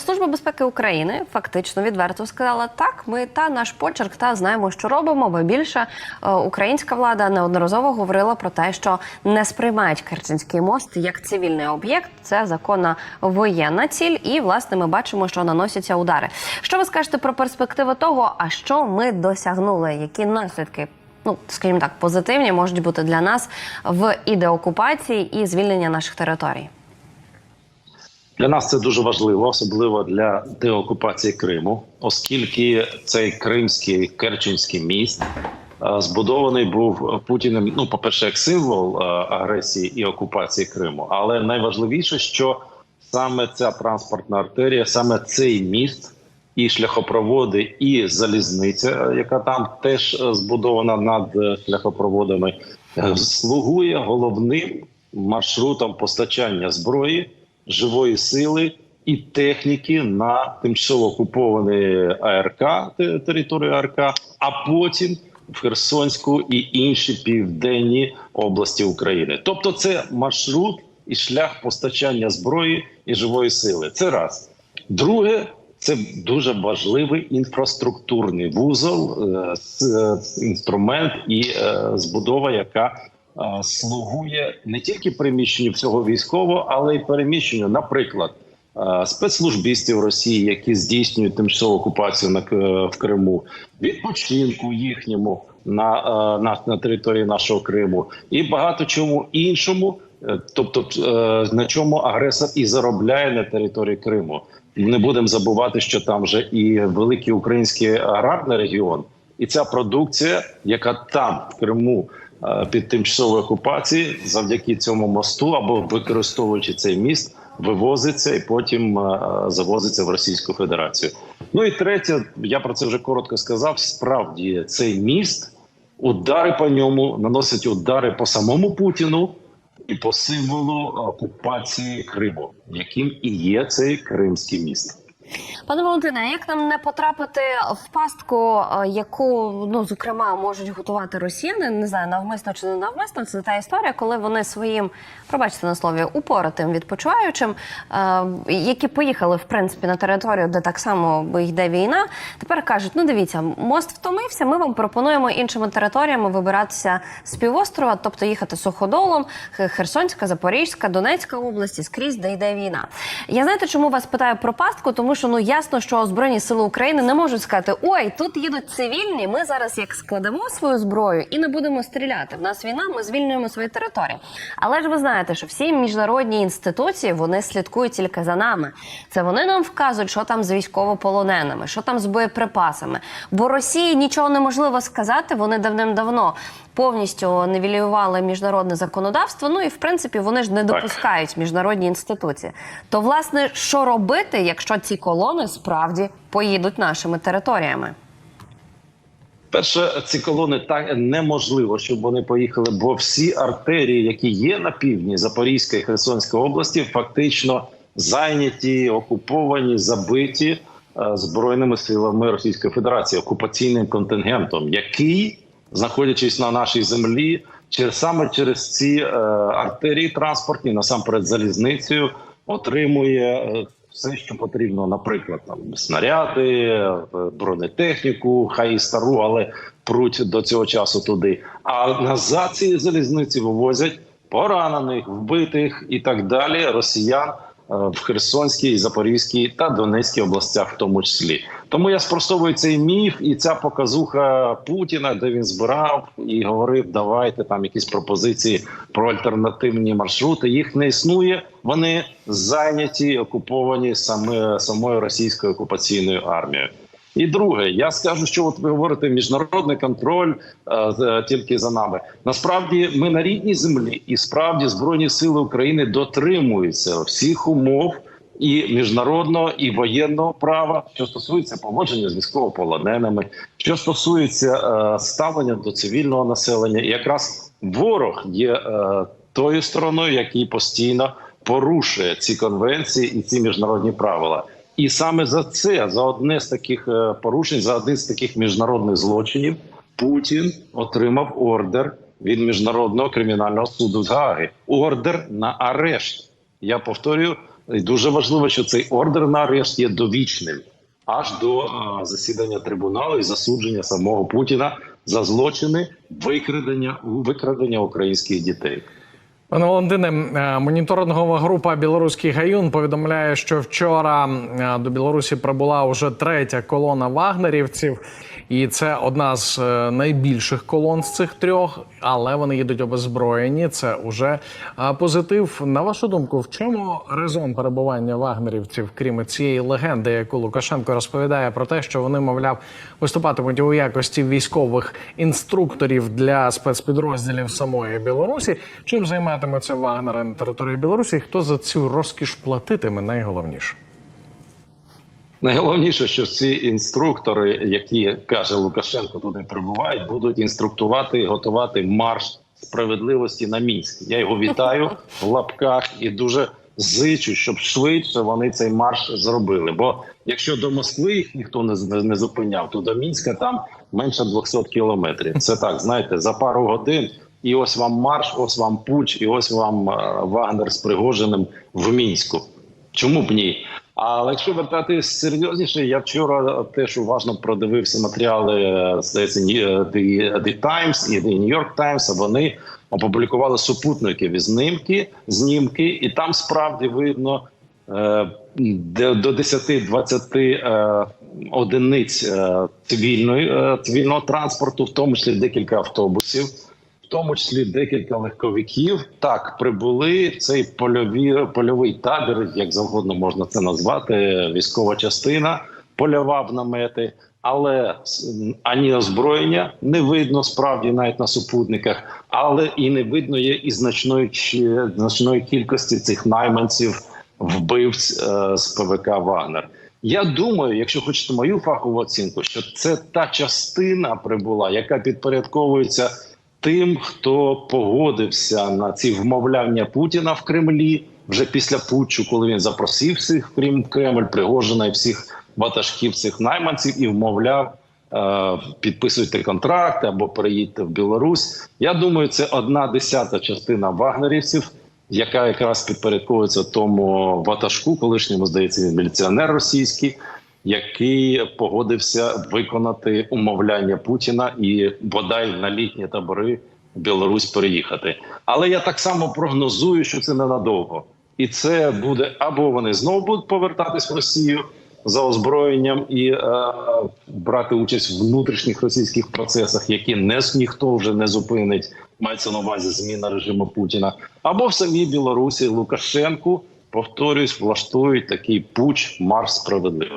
Служба безпеки України фактично відверто сказала так. Ми та наш почерк та знаємо, що робимо. Бо більше е, українська влада неодноразово говорила про те, що не сприймають Керченський мост як цивільний об'єкт. Це законна воєнна ціль, і власне ми бачимо, що наносяться удари. Що ви скажете про перспективи того, а що ми досягнули? Які наслідки? Ну, скажімо так, позитивні можуть бути для нас в і деокупації і звільнення наших територій. Для нас це дуже важливо, особливо для деокупації Криму, оскільки цей кримський Керченський міст е, збудований був Путіним. Ну, по перше, як символ е, агресії і окупації Криму. Але найважливіше, що саме ця транспортна артерія, саме цей міст. І шляхопроводи, і залізниця, яка там теж е, збудована над е, шляхопроводами, е, слугує головним маршрутом постачання зброї, живої сили і техніки на тимчасово окуповані АРК те- територію АРК, а потім в Херсонську і інші південні області України. Тобто, це маршрут і шлях постачання зброї і живої сили. Це раз. Друге, це дуже важливий інфраструктурний вузол, е, е, інструмент і е, збудова, яка слугує не тільки приміщенню всього військового, але й переміщенню, наприклад, е, спецслужбістів Росії, які здійснюють тимчасову окупацію на К- в Криму, відпочинку їхньому на, е, на, на території нашого Криму і багато чому іншому. Е, Тобто, е, на чому агресор і заробляє на території Криму. Не будемо забувати, що там вже і великий український аграрний регіон, і ця продукція, яка там в Криму е, під тимчасовою окупацією, завдяки цьому мосту або використовуючи цей міст, вивозиться і потім е, завозиться в Російську Федерацію. Ну і третє, я про це вже коротко сказав. Справді цей міст, удари по ньому наносять удари по самому Путіну і по символу окупації Криму, яким і є цей Кримський міст. Пане Валентине, як нам не потрапити в пастку, е, яку ну зокрема можуть готувати росіяни, не знаю, навмисно чи не навмисно. Це та історія, коли вони своїм, пробачте на слові, упоротим відпочиваючим, е, які поїхали в принципі на територію, де так само йде війна, тепер кажуть: ну дивіться, мост втомився. Ми вам пропонуємо іншими територіями вибиратися з півострова, тобто їхати суходолом, Херсонська, Запорізька, Донецька області, скрізь, де йде війна. Я знаєте, чому вас питаю про пастку? Тому що ну ясно, що збройні сили України не можуть сказати: ой, тут їдуть цивільні. Ми зараз як складемо свою зброю і не будемо стріляти. В нас війна, ми звільнюємо свої території. Але ж ви знаєте, що всі міжнародні інституції вони слідкують тільки за нами. Це вони нам вказують, що там з військовополоненими, що там з боєприпасами. Бо Росії нічого неможливо сказати. Вони давним-давно повністю невілювали міжнародне законодавство. Ну і в принципі вони ж не допускають міжнародні інституції. То власне, що робити, якщо ці колони справді поїдуть нашими територіями? Перше, ці колони так неможливо, щоб вони поїхали, бо всі артерії, які є на півдні Запорізької і Херсонської області, фактично зайняті, окуповані, забиті е, збройними силами Російської Федерації, окупаційним контингентом, який, знаходячись на нашій землі, через саме через ці е, артерії транспортні, насамперед залізницею, отримує. Все, що потрібно, наприклад, там снаряди, е, бронетехніку, хай і стару, але пруть до цього часу туди. А назад ці залізниці вивозять поранених, вбитих і так далі. Росіян в Херсонській, Запорізькій та Донецькій областях, в тому числі. Тому я спростовую цей міф і ця показуха Путіна, де він збирав і говорив: давайте там якісь пропозиції про альтернативні маршрути. Їх не існує. Вони зайняті, окуповані саме самою російською окупаційною армією. І друге, я скажу, що от ви говорите міжнародний контроль е, е, тільки за нами. Насправді, ми на рідній землі, і справді збройні сили України дотримуються всіх умов і міжнародного і воєнного права, що стосується поводження з військовополоненими, що стосується е, ставлення до цивільного населення. І якраз ворог є е, тою стороною, який постійно порушує ці конвенції і ці міжнародні правила. І саме за це, за одне з таких е, порушень, за один з таких міжнародних злочинів, Путін отримав ордер від міжнародного кримінального суду з Гааги. Ордер на арешт. Я повторюю, дуже важливо, що цей ордер на арешт є довічним аж до засідання трибуналу і засудження самого Путіна за злочини викрадення викрадення українських дітей. Пане Валентине, е, моніторингова група Білоруський гаюн повідомляє, що вчора е, до Білорусі прибула вже третя колона вагнерівців, і це одна з е, найбільших колон з цих трьох, але вони їдуть обезброєні. Це уже е, позитив. На вашу думку, в чому резон перебування вагнерівців, крім цієї легенди, яку Лукашенко розповідає про те, що вони, мовляв, виступатимуть у якості військових інструкторів для спецпідрозділів самої Білорусі? Чим займатиметься Вагнери на території Білорусі? І Хто за цю розкіш платитиме? Найголовніше. Найголовніше, що ці інструктори, які каже Лукашенко, туди прибувають, будуть інструктувати і готувати марш справедливості на мінськ. Я його вітаю в лапках і дуже зичу, щоб швидше вони цей марш зробили. Бо якщо до Москви їх ніхто не, не зупиняв, то до Мінська там менше 200 кілометрів. Це так, знаєте, за пару годин. І ось вам марш, ось вам пуч, і ось вам е, Вагнер з Пригожиним в мінську. Чому б ні? Але якщо вертатись серйозніше, я вчора теж уважно продивився матеріали е, здається, е, The, The Times і The New York Times. Вони опублікували супутникові знімки, знімки, і там справді видно до 10-20 е, одиниць цивільної цивільного транспорту, в тому числі декілька автобусів в тому числі декілька легковиків. Так прибули цей польові польовий табір, як завгодно можна це назвати. Військова частина, польова в намети, але ані озброєння не видно справді навіть на супутниках, але і не видно є і значної значної кількості цих найманців, вбивць е, з ПВК Вагнер. Я думаю, якщо хочете мою фахову оцінку, що це та частина прибула, яка підпорядковується тим, хто погодився на ці вмовляння Путіна в Кремлі вже після путчу, коли він запросив всіх в Крим- Кремль, Пригожина і всіх ватажків цих найманців і вмовляв. е, Підписуйте контракти або переїдьте в Білорусь. Я думаю, це одна десята частина вагнерівців, яка якраз підпорядковується тому ватажку, колишньому здається, він міліціонер російський, який погодився виконати умовляння Путіна і бодай на літні табори в Білорусь переїхати. Але я так само прогнозую, що це ненадовго, і це буде або вони знову будуть повертатись в Росію за озброєнням і е, брати участь в внутрішніх російських процесах, які не ніхто вже не зупинить. Мається на увазі зміна режиму Путіна, або в самій Білорусі Лукашенку повторюсь, влаштують такий пуч марш справедливості.